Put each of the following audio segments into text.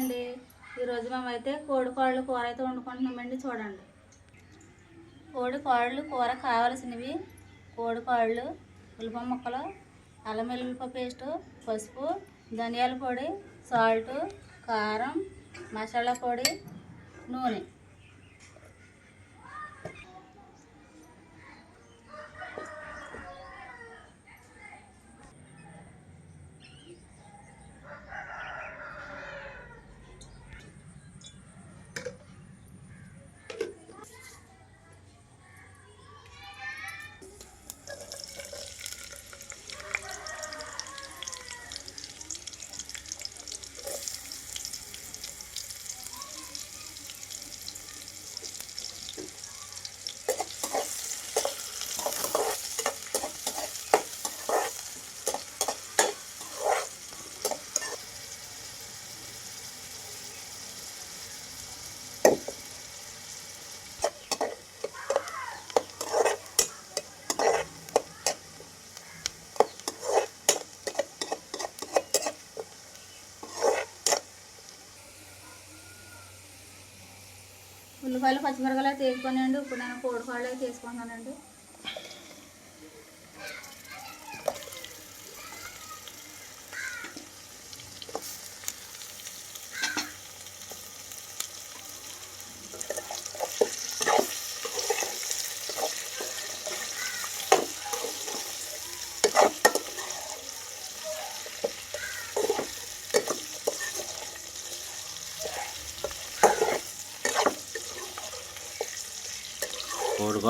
అండి ఈరోజు మేమైతే కోడి కాళ్ళు కూర అయితే వండుకుంటున్నామండి చూడండి. కోడి కాళ్ళు కూర కావాల్సినవి కోడి కాళ్ళు ఉల్లిపాయ ముక్కలు అల్లం వెల్లుల్లిపాయ పేస్టు పసుపు ధనియాల పొడి సాల్ట్ కారం మసాలా పొడి నూనె. ఉల్లిపాయలు పచ్చిమిరపకాయలు అయితే అండి ఇప్పుడు నేను కోడి కాళ్ళు అయితే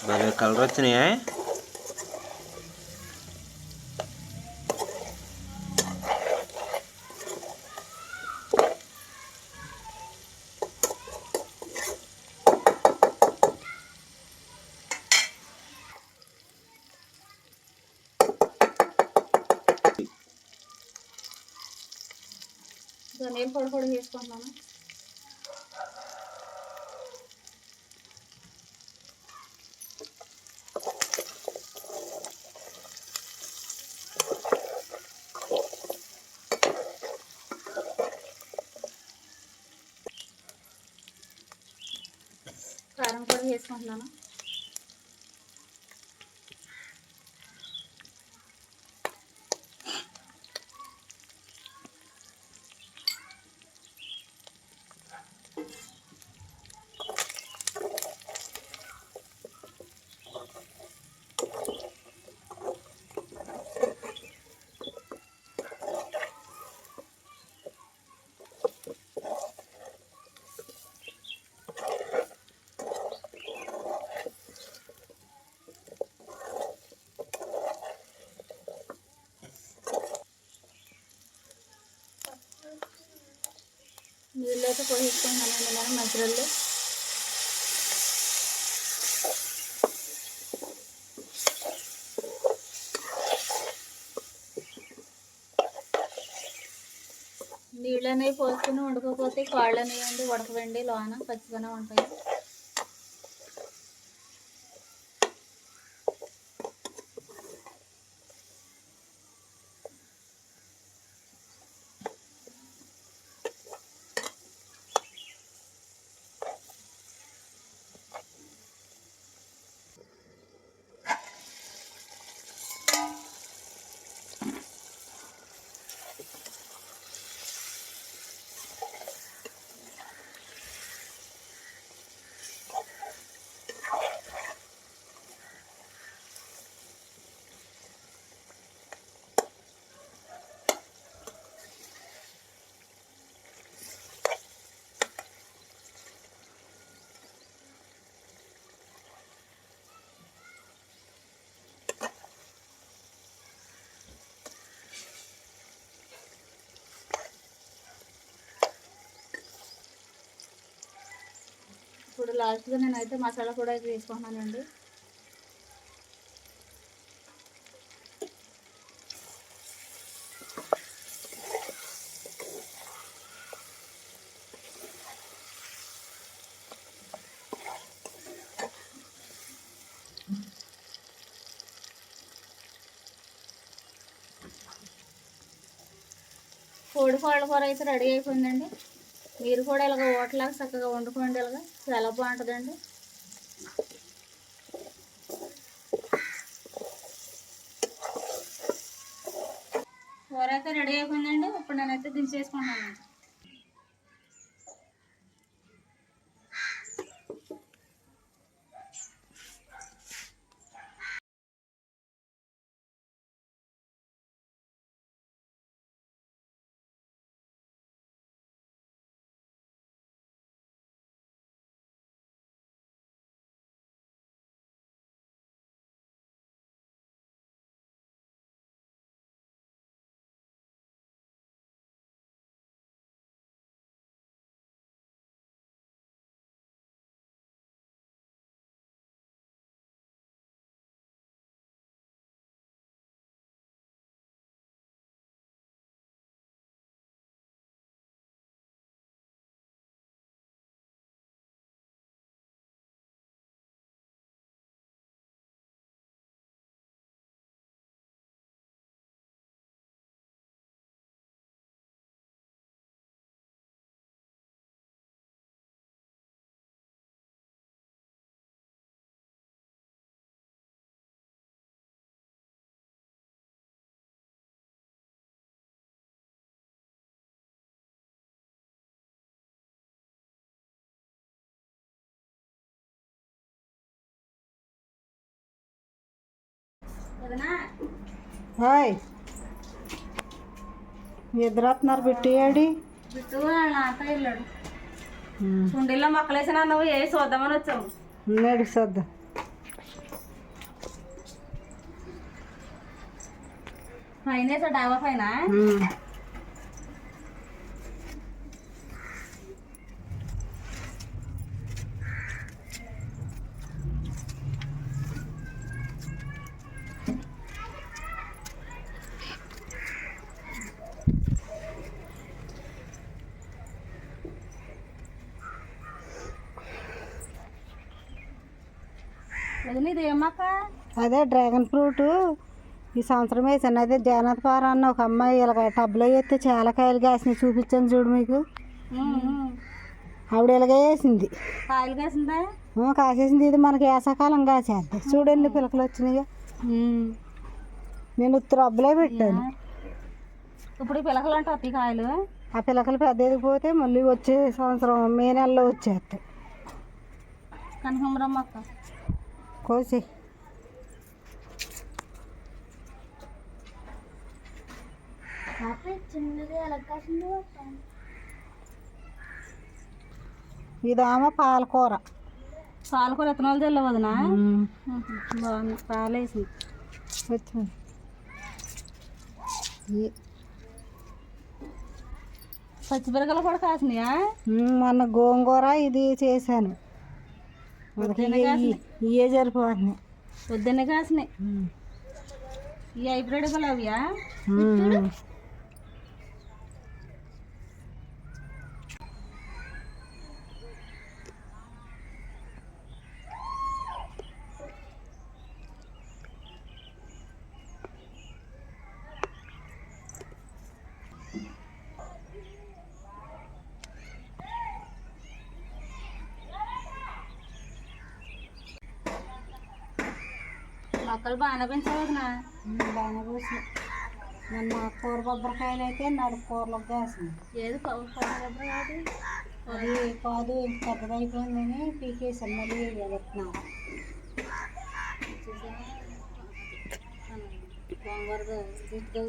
భలే కలర్ వచ్చినాయి ధనియాల పొడి కూడా వేసుకుంటున్నాను కారం కూడా అయితే పోసేసుకుంటున్నాను మనం మజ్జిగల్లో నీళ్ళు అనేవి పోసుకుని వండుకోకపోతే కాళ్ళు అనేవి ఉండి ఉడకవండి లోన పచ్చిగానే ఉంటాయి. ఇప్పుడు లాస్ట్గా నేనైతే మసాలా కూడా అయితే తీసుకుంటున్నానండి కోడి కోళ్ళ కూర అయితే రెడీ అయిపోయిందండి. మీరు కూడా ఇలాగ ఓటలాగా చక్కగా వండుకోండి ఇలాగ చాలా బాగుంటుందండి. కూర అయితే రెడీ అయిపోయిందండి. ఇప్పుడు నేనైతే దించేసుకున్నాను హాయ్ ఇద్దరు వస్తున్నారు బిట్టియాడి బిట్టు నాతో వెళ్ళాడు కుండీల్లో మొక్కలేసిన నువ్వు ఏ చూద్దామని వచ్చాము ఉన్నాడు సర్దా పైన డాబా పైన అదే డ్రాగన్ ఫ్రూట్. ఈ సంవత్సరం వేసాను. అదే పార అన్న ఒక అమ్మాయి ఇలాగ టబ్లో వేస్తే చాలా కాయలు కాసినాయి. చూపించాను చూడు మీకు. ఆవిడ ఇలాగ వేసింది. కాయలు కాసిందా? కాసేసింది. ఇది మనకి వేసవకాలం కాసేద్ది చూడండి పిలకలు వచ్చినాయి. నేను ఉత్తర అబ్బలే పెట్టాను. ఇప్పుడు పిలకలు అంటే కాయలు? ఆ పిలకలు పెద్ద ఎదిగిపోతే మళ్ళీ వచ్చే సంవత్సరం మే నెలలో వచ్చేస్తాయి. కనకాంబరం మొక్క కోసి. ఇదామ పాలకూర. పాలకూర ఎత్తనాలు తెల్ల వదినా బాగుంది. పాలేసి వచ్చింది ఈ- పచ్చిమిరకలు కూడా కాసినాయా? మొన్న గోంగూర ఇది చేశాను. ఇయ్యే సరిపోతున్నాయి పొద్దున్నే కాసినాయి. ఈ హైబ్రిడ్ గులాబీయా? మొక్కలు బాగానే పెంచావు వదినా ఉమ్, బాగానే పోసినాయి మొన్న కూర కొబ్బరికాయలు అయితే నాలుగు కూరలకు కాసినాయి ఏది కాదు అది కాదు ఇంత పెద్దదైపోయిందని పీకేసాను మళ్ళీ విత్తనాలు గోంగూర దిట్టు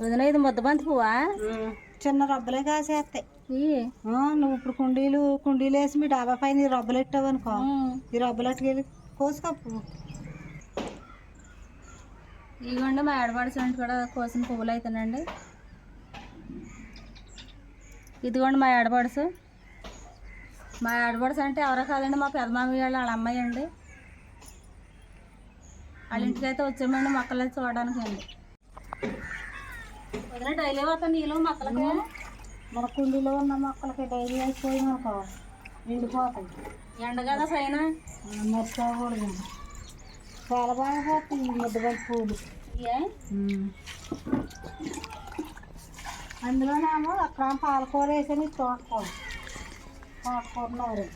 వదిన ఇది ముద్దబంతి పువ్వా చిన్న రబ్బలే కాసేస్తాయి. నువ్వు ఇప్పుడు కుండీలు కుండీలు వేసి మీ డాబా పైన ఈ రబ్బలు ఎట్టావు అనుకో. ఈ రబ్బలు అట్టుకెళ్ళి కోసుకోపు. ఇదిగోండి మా ఆడపడుచు కూడా కోసిన పువ్వులు అయితేనండి. ఇదిగోండి మా ఆడపడుచు మా ఆడపడుచు అంటే ఎవరో కాదండి మా పెదమామి వాళ్ళ వాళ్ళ అమ్మాయి అండి. వాళ్ళ ఇంటికి అయితే వచ్చామండి మొక్కలు చూడడానికి అండి డైలీ నీళ్ళు మొక్కలకి మన కుండీలో ఉన్న మొక్కలకి డైలీ అయిపోయింది అనుకో ఎండిపోతాయి ఎండ కదా పైన. మర్చిపోకూడదు చాలా బాగా పోతాయి ముద్దబంతి పూలు. అందులోనేమో అక్కడ పాలకూర వేసాను తోటకూర. తోటకూర నారు